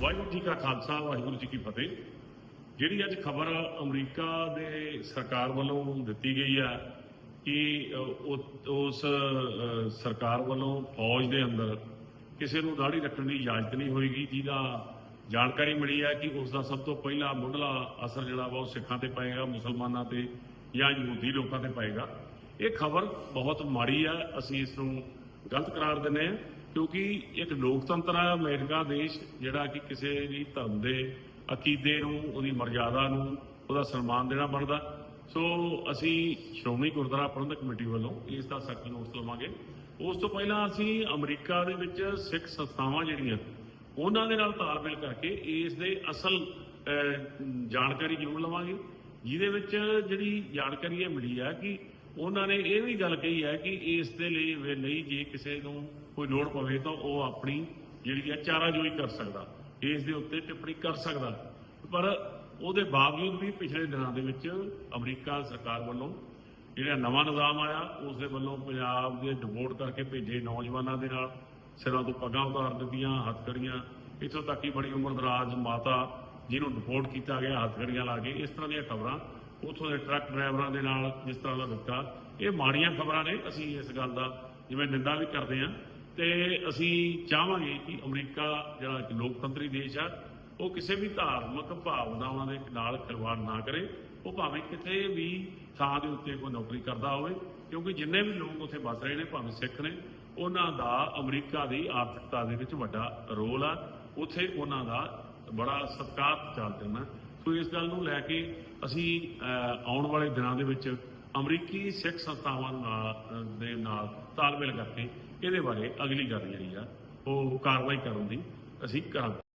ਵਾਹਿਗੁਰੂ ਜੀ ਕਾ ਖਾਲਸਾ, ਵਾਹਿਗੁਰੂ ਜੀ ਕੀ ਫਤਿਹ। ਜਿਹੜੀ ਅੱਜ ਖਬਰ ਅਮਰੀਕਾ ਦੇ ਸਰਕਾਰ ਵੱਲੋਂ ਦਿੱਤੀ ਗਈ ਆ ਕਿ ਉਸ ਸਰਕਾਰ ਵੱਲੋਂ ਫੌਜ ਦੇ ਅੰਦਰ ਕਿਸੇ ਨੂੰ ਦਾੜੀ ਰੱਖਣ ਦੀ ਇਜਾਜ਼ਤ ਨਹੀਂ ਹੋਏਗੀ, ਜਿਹਦਾ ਜਾਣਕਾਰੀ ਮਿਲੀ ਹੈ ਕਿ ਉਸ ਦਾ ਸਭ ਤੋਂ ਪਹਿਲਾ ਮੁੱਢਲਾ ਅਸਰ ਜਿਹੜਾ ਵਾ ਉਹ ਸਿੱਖਾਂ ਤੇ ਪਏਗਾ, ਮੁਸਲਮਾਨਾਂ ਤੇ ਜਾਂ ਯਹੂਦੀ ਲੋਕਾਂ ਤੇ ਪਏਗਾ। ਇਹ ਖਬਰ ਬਹੁਤ ਮਾੜੀ ਆ, ਅਸੀਂ ਇਸ ਨੂੰ ਗਲਤ ਕਰਾਰ ਦਿੰਦੇ ਹਾਂ। ਕਿਉਂਕਿ ਇੱਕ ਲੋਕਤੰਤਰ ਹੈ ਅਮਰੀਕਾ ਦੇਸ਼, ਜਿਹੜਾ ਕਿ ਕਿਸੇ ਵੀ ਧਰਮ ਦੇ ਅਕੀਦੇ ਨੂੰ, ਉਹਦੀ ਮਰਜ਼ਾਦਾ ਨੂੰ, ਉਹਦਾ ਸਨਮਾਨ ਦੇਣਾ ਬਣਦਾ। ਸੋ ਅਸੀਂ ਸ਼੍ਰੋਮਣੀ ਗੁਰਦੁਆਰਾ ਪ੍ਰਬੰਧਕ ਕਮੇਟੀ ਵੱਲੋਂ ਇਸ ਦਾ ਸਖਤ ਨੋਟਿਸ ਲਵਾਂਗੇ। ਉਸ ਤੋਂ ਪਹਿਲਾਂ ਅਸੀਂ ਅਮਰੀਕਾ ਦੇ ਵਿੱਚ ਸਿੱਖ ਸੰਸਥਾਵਾਂ ਜਿਹੜੀਆਂ, ਉਹਨਾਂ ਦੇ ਨਾਲ ਤਾਲਮੇਲ ਕਰਕੇ ਇਸ ਦੇ ਅਸਲ ਜਾਣਕਾਰੀ ਜ਼ਰੂਰ ਲਵਾਂਗੇ। ਜਿਹਦੇ ਵਿੱਚ ਜਿਹੜੀ ਜਾਣਕਾਰੀ ਇਹ ਮਿਲੀ ਹੈ ਕਿ ਉਹਨਾਂ ਨੇ ਇਹ ਵੀ ਗੱਲ ਕਹੀ ਹੈ ਕਿ ਇਸ ਦੇ ਲਈ ਵੀ ਲਈ ਜੇ ਕਿਸੇ ਨੂੰ ਕੋਈ ਲੋੜ ਪਵੇ ਤਾਂ ਉਹ ਆਪਣੀ ਜਿਹੜੀ ਹੈ ਚਾਰਾਜੋਈ ਕਰ ਸਕਦਾ, ਇਸ ਦੇ ਉੱਤੇ ਟਿੱਪਣੀ ਕਰ ਸਕਦਾ। ਪਰ ਉਹਦੇ ਬਾਵਜੂਦ ਵੀ ਪਿਛਲੇ ਦਿਨਾਂ ਦੇ ਵਿੱਚ ਅਮਰੀਕਾ ਸਰਕਾਰ ਵੱਲੋਂ ਜਿਹੜਾ ਨਵਾਂ ਨਿਜ਼ਾਮ ਆਇਆ, ਉਸ ਦੇ ਵੱਲੋਂ ਪੰਜਾਬ ਦੇ ਡਿਪੋਰਟ ਕਰਕੇ ਭੇਜੇ ਨੌਜਵਾਨਾਂ ਦੇ ਨਾਲ, ਸਿਰਾਂ ਤੋਂ ਪੱਗਾਂ ਉਤਾਰ ਦਿੱਤੀਆਂ, ਹੱਥਕੜੀਆਂ। ਇੱਥੋਂ ਤੱਕ ਕਿ ਬੜੀ ਉਮਰ ਦਰਾਜ ਮਾਤਾ ਜਿਹਨੂੰ ਡਿਪੋਰਟ ਕੀਤਾ ਗਿਆ, ਹੱਥਕੜੀਆਂ ਲਾ ਕੇ, ਇਸ ਤਰ੍ਹਾਂ ਦੀਆਂ ਖਬਰਾਂ ਉੱਥੋਂ ਦੇ ਟਰੱਕ ਡਰਾਈਵਰਾਂ ਦੇ ਨਾਲ ਜਿਸ ਤਰ੍ਹਾਂ ਦਾ ਦਿੱਤਾ ਇਹ ਮਾੜੀਆਂ ਖਬਰਾਂ ਨੇ, ਅਸੀਂ ਇਸ ਗੱਲ ਦਾ ਜਿਵੇਂ ਨਿੰਦਾ ਵੀ ਕਰਦੇ ਹਾਂ। ਤੇ ਅਸੀਂ ਚਾਹਾਂਗੇ ਕਿ ਅਮਰੀਕਾ ਜਿਹੜਾ ਇੱਕ ਲੋਕਤੰਤਰੀ ਦੇਸ਼ ਆ, ਉਹ ਕਿਸੇ ਵੀ ਧਾਰਮਿਕ ਭਾਵਨਾਵਾਂ ਦੇ ਨਾਲ ਖਿਲਵਾੜ ਨਾ ਕਰੇ। ਉਹ ਭਾਵੇਂ ਕਿਤੇ ਵੀ ਥਾਂ ਦੇ ਉੱਤੇ ਕੋਈ ਨੌਕਰੀ ਕਰਦਾ ਹੋਵੇ, ਕਿਉਂਕਿ ਜਿੰਨੇ ਵੀ ਲੋਕ ਉੱਥੇ ਵੱਸ ਰਹੇ ਨੇ, ਭਾਵੇਂ ਸਿੱਖ ਨੇ, ਉਹਨਾਂ ਦਾ ਅਮਰੀਕਾ ਦੀ ਆਰਥਿਕਤਾ ਦੇ ਵਿੱਚ ਵੱਡਾ ਰੋਲ ਆ। ਉੱਥੇ ਉਹਨਾਂ ਦਾ ਬੜਾ ਸਤਿਕਾਰ ਚੱਲ ਜਾਂਦਾ ਸੋ ਇਸ ਗੱਲ ਨੂੰ ਲੈ ਕੇ ਅਸੀਂ ਆਉਣ ਵਾਲੇ ਦਿਨਾਂ ਦੇ ਵਿੱਚ ਅਮਰੀਕੀ ਸਿੱਖ ਸੰਸਥਾਵਾਂ ਨਾਲ ਦੇ ਨਾਲ ਤਾਲਮੇਲ ਕਰਕੇ ਇਹਦੇ ਬਾਰੇ ਅਗਲੀ ਗੱਲ ਜਿਹੜੀ ਆ, ਉਹ ਕਾਰਵਾਈ ਕਰਨ ਦੀ ਅਸੀਂ ਕਰਾਂਗੇ।